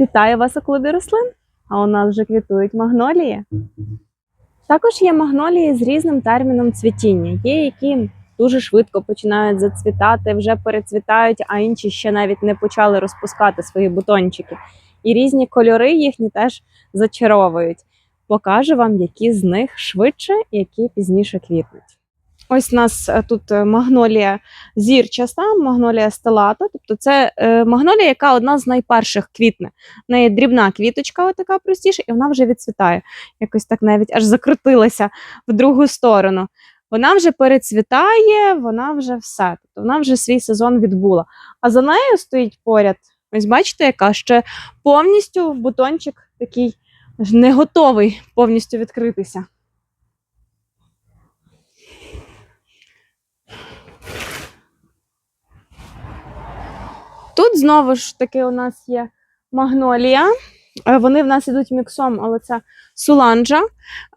Вітаю вас у клубі рослин. А у нас вже квітують магнолії. Також є магнолії з різним терміном цвітіння. Є, які дуже швидко починають зацвітати, вже перецвітають, а інші ще навіть не почали розпускати свої бутончики. І різні кольори їхні теж зачаровують. Покажу вам, які з них швидше, які пізніше квітнуть. Ось у нас е, тут е, магнолія зірчаста, магнолія стелата. Тобто це е, магнолія, яка одна з найперших квітне. В неї дрібна квіточка, така простіша, і вона вже відцвітає. Якось так навіть аж закрутилася в другу сторону. Вона вже перецвітає, вона вже все. Тобто вона вже свій сезон відбула. А за нею стоїть поряд. Ось бачите, яка ще повністю в бутончик такий не готовий повністю відкритися. Тут знову ж таки у нас є магнолія. Е, Вони в нас ідуть міксом, але це суланджа,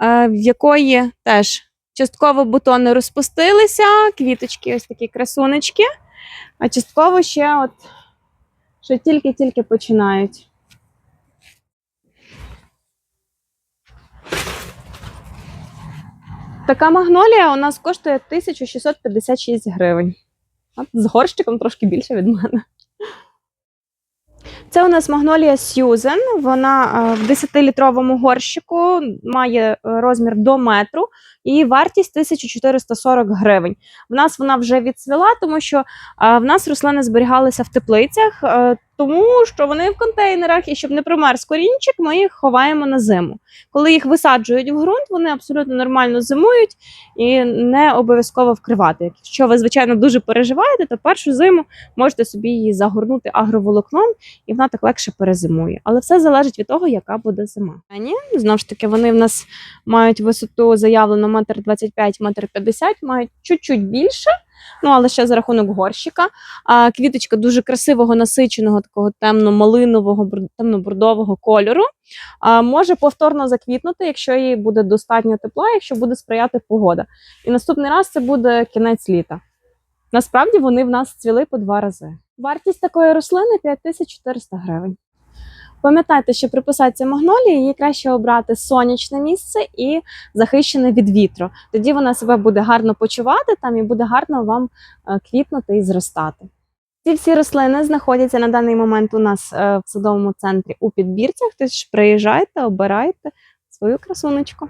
е, в якої теж частково бутони розпустилися, квіточки, ось такі красунечки, а частково ще от ще тільки-тільки починають. Така магнолія у нас коштує 1656 гривень. От з горщиком трошки більше від мене. Це у нас магнолія Сьюзен. Вона е, в 10-літровому горщику має е, розмір до метру і вартість 1440 гривень. В нас вона вже відцвіла, тому що е, в нас рослини зберігалися в теплицях, тому що вони в контейнерах, і щоб не промерз корінчик, ми їх ховаємо на зиму. Коли їх висаджують в ґрунт, вони абсолютно нормально зимують і не обов'язково вкривати. Якщо ви, звичайно, дуже переживаєте, то першу зиму можете собі її загорнути агроволокном, і вона так легше перезимує. Але все залежить від того, яка буде зима. А ні, знову ж таки, вони в нас мають висоту заявлено метр 25, метр 50, мають чуть-чуть більше. Ну, але ще за рахунок горщика. А, квіточка дуже красивого, насиченого, такого темно-малинового, темно-бордового кольору. А, може повторно заквітнути, якщо їй буде достатньо тепла, якщо буде сприяти погода. І наступний раз це буде кінець літа. Насправді вони в нас цвіли по два рази. Вартість такої рослини 5400 гривень. Пам'ятайте, що при посадці магнолії її краще обрати сонячне місце і захищене від вітру. Тоді вона себе буде гарно почувати там і буде гарно вам е, квітнути і зростати. Ці всі рослини знаходяться на даний момент у нас е, в садовому центрі у підбірцях. Тож приїжджайте, обирайте свою красунечку.